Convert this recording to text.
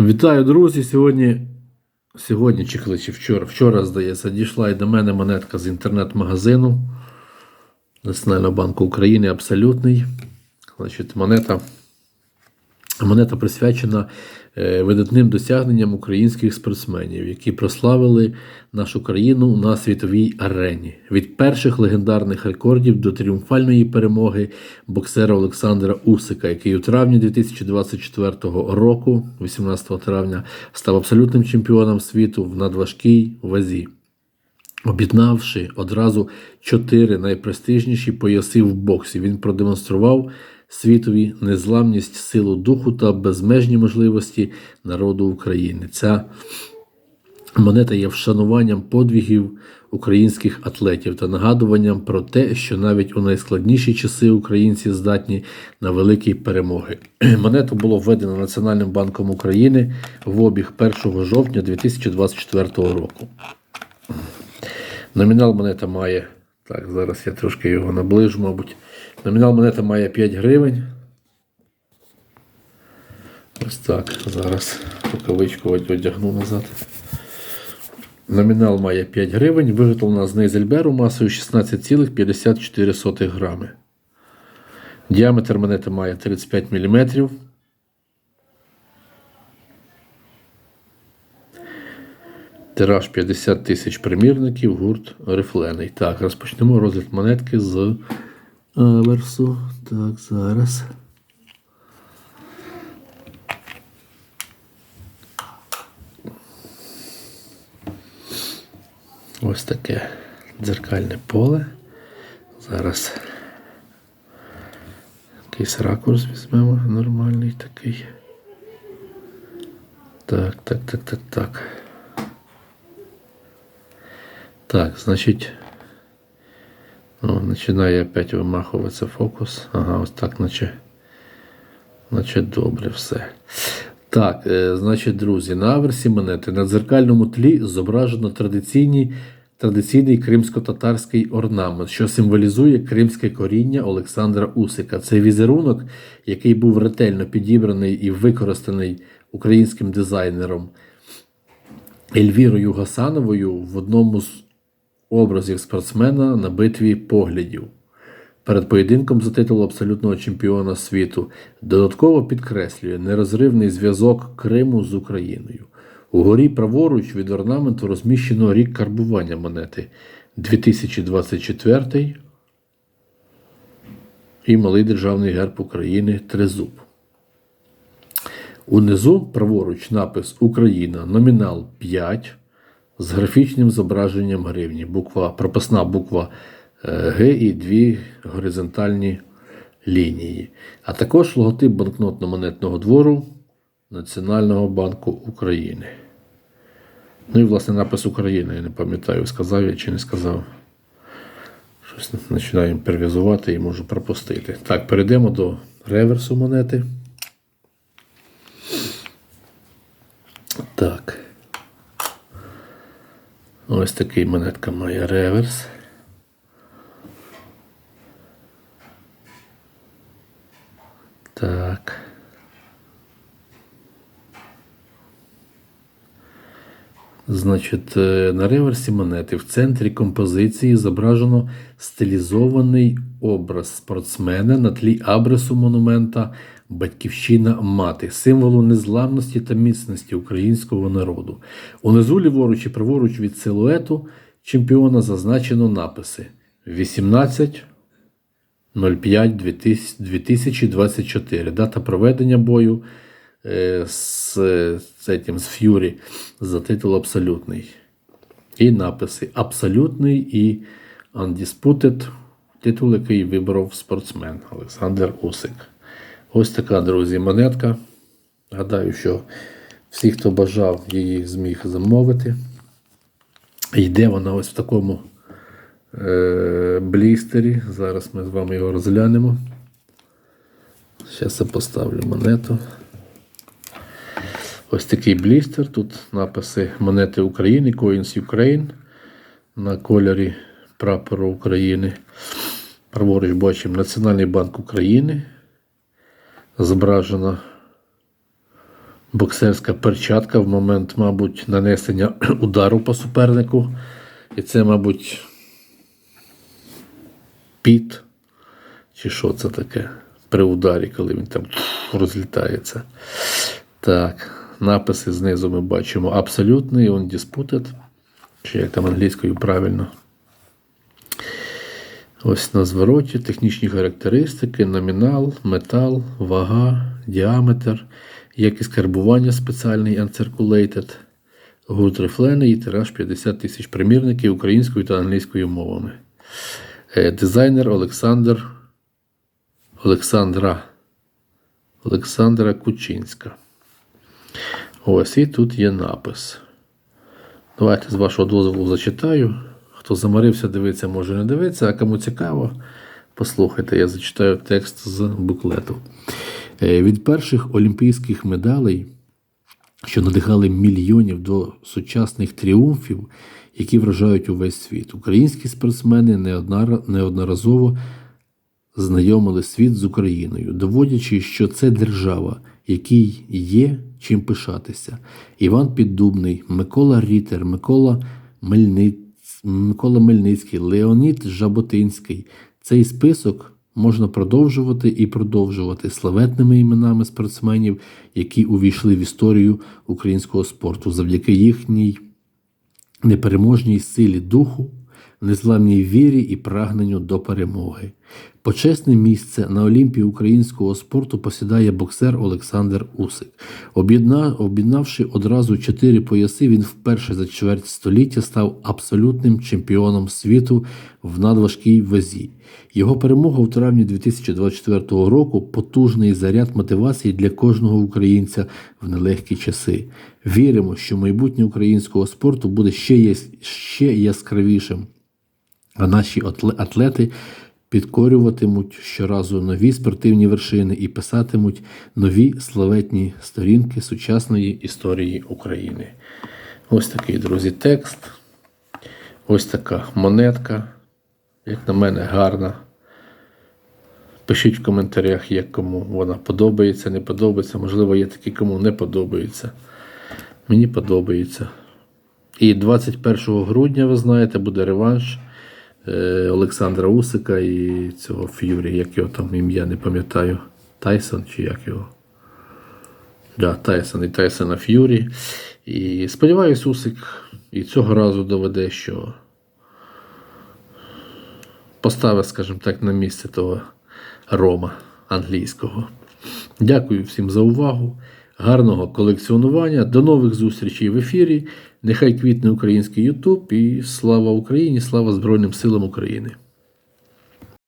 Вітаю, друзі! Сьогодні, сьогодні чи коли, чи вчора, вчора, здається, дійшла і до мене монетка з інтернет-магазину Національного банку України абсолютний. Значить, монета, монета присвячена е, видатним досягненням українських спортсменів, які прославили нашу країну на світовій арені. Від перших легендарних рекордів до тріумфальної перемоги боксера Олександра Усика, який у травні 2024 року, 18 травня, став абсолютним чемпіоном світу в надважкій вазі об'єднавши одразу чотири найпрестижніші пояси в боксі. Він продемонстрував світові незламність, силу духу та безмежні можливості народу України. Ця монета є вшануванням подвігів українських атлетів та нагадуванням про те, що навіть у найскладніші часи українці здатні на великі перемоги. Монету було введено Національним банком України в обіг 1 жовтня 2024 року. Номінал монета має. Так, зараз я трошки його наближу, мабуть. Номінал монета має 5 гривень. Ось так. Зараз рукавичку одягну назад. Номінал має 5 гривень. Виготовлена з Нейзельберу масою 16,54 грами. Діаметр монети має 35 мм. Тираж 50 тисяч примірників, гурт рифлений. Так, розпочнемо розгляд монетки з аверсу. Так, зараз. Ось таке дзеркальне поле. Зараз якийсь ракурс візьмемо нормальний такий. Так, так, так, так, так. Так, значить. О, починає опять вимахуватися фокус. Ага, ось так, наче. Наче добре все. Так, е, значить, друзі, на аверсі монети на дзеркальному тлі зображено традиційний, традиційний кримсько-татарський орнамент, що символізує кримське коріння Олександра Усика. Це візерунок, який був ретельно підібраний і використаний українським дизайнером Ельвірою Гасановою в одному з образів спортсмена на битві поглядів. Перед поєдинком за титул абсолютного чемпіона світу додатково підкреслює нерозривний зв'язок Криму з Україною. Угорі праворуч від орнаменту розміщено рік карбування монети 2024 і малий державний герб України Тризуб. Унизу праворуч напис Україна, номінал 5 з графічним зображенням гривні. Буква, прописна буква е, Г і дві горизонтальні лінії. А також логотип банкнотно-монетного двору Національного банку України. Ну і, власне, напис Україна, я не пам'ятаю, сказав я чи не сказав. Щось починаю імпервізувати і можу пропустити. Так, перейдемо до реверсу монети. Так. Ось такий монетка має реверс. Так. Значить, е, на реверсі монети в центрі композиції зображено стилізований образ спортсмена на тлі абресу монумента Батьківщина мати, символу незламності та міцності українського народу. Унизу ліворуч і праворуч від силуету чемпіона зазначено написи 18 05 2024. Дата проведення бою е, з, этим, з Ф'юрі за титул абсолютний. І написи Абсолютний і Undisputed, титул, який вибрав спортсмен Олександр Усик. Ось така, друзі, монетка. Гадаю, що всі, хто бажав, її зміг замовити. Йде вона ось в такому е- блістері. Зараз ми з вами його розглянемо. Зараз я поставлю монету. Ось такий блістер. Тут написи монети України, Coins Ukraine на кольорі прапору України. Праворуч бачимо Національний банк України. Зображено боксерська перчатка в момент, мабуть, нанесення удару по супернику. І це, мабуть, піт. Чи що це таке? При ударі, коли він там розлітається. Так, написи знизу ми бачимо абсолютний, он undisputed. Чи як там англійською правильно. Ось на звороті технічні характеристики, номінал, метал, вага, діаметр, якість карбування спеціальний uncirculated, гурт рифлений і тираж 50 тисяч примірників українською та англійською мовами. Е, Дизайнер Олександр Олександра Олександра Кучинська. Ось і тут є напис. Давайте з вашого дозволу зачитаю. Хто замарився, дивиться, може не дивиться, а кому цікаво, послухайте, я зачитаю текст з буклету. Е, Від перших олімпійських медалей, що надихали мільйонів до сучасних тріумфів, які вражають увесь світ, українські спортсмени неодноразово знайомили світ з Україною, доводячи, що це держава, якій є чим пишатися. Іван Піддубний, Микола Рітер, Микола, Мельниць, Микола Мельницький, Леонід Жаботинський. Цей список можна продовжувати і продовжувати славетними іменами спортсменів, які увійшли в історію українського спорту завдяки їхній непереможній силі духу, незламній вірі і прагненню до перемоги. Почесне місце на Олімпії українського спорту посідає боксер Олександр Усик. Об'єдна- Об'єднавши одразу чотири пояси, він вперше за чверть століття став абсолютним чемпіоном світу в надважкій вазі. Його перемога в травні 2024 року потужний заряд мотивації для кожного українця в нелегкі часи. Віримо, що майбутнє українського спорту буде ще, яс- ще яскравішим а наші атле- атлети підкорюватимуть щоразу нові спортивні вершини і писатимуть нові славетні сторінки сучасної історії України. Ось такий, друзі, текст. Ось така монетка. Як на мене, гарна. Пишіть в коментарях, як кому вона подобається, не подобається. Можливо, є такі, кому не подобається. Мені подобається. І 21 грудня, ви знаєте, буде реванш Олександра Усика і цього Ф'юрі, як його там ім'я, не пам'ятаю. Тайсон чи як його. Да, Тайсон і Тайсона Ф'юрі. І сподіваюсь, Усик і цього разу доведе, що поставить, скажімо так, на місце того Рома англійського. Дякую всім за увагу. Гарного колекціонування. До нових зустрічей в ефірі. Нехай квітне український Ютуб і слава Україні, слава Збройним силам України.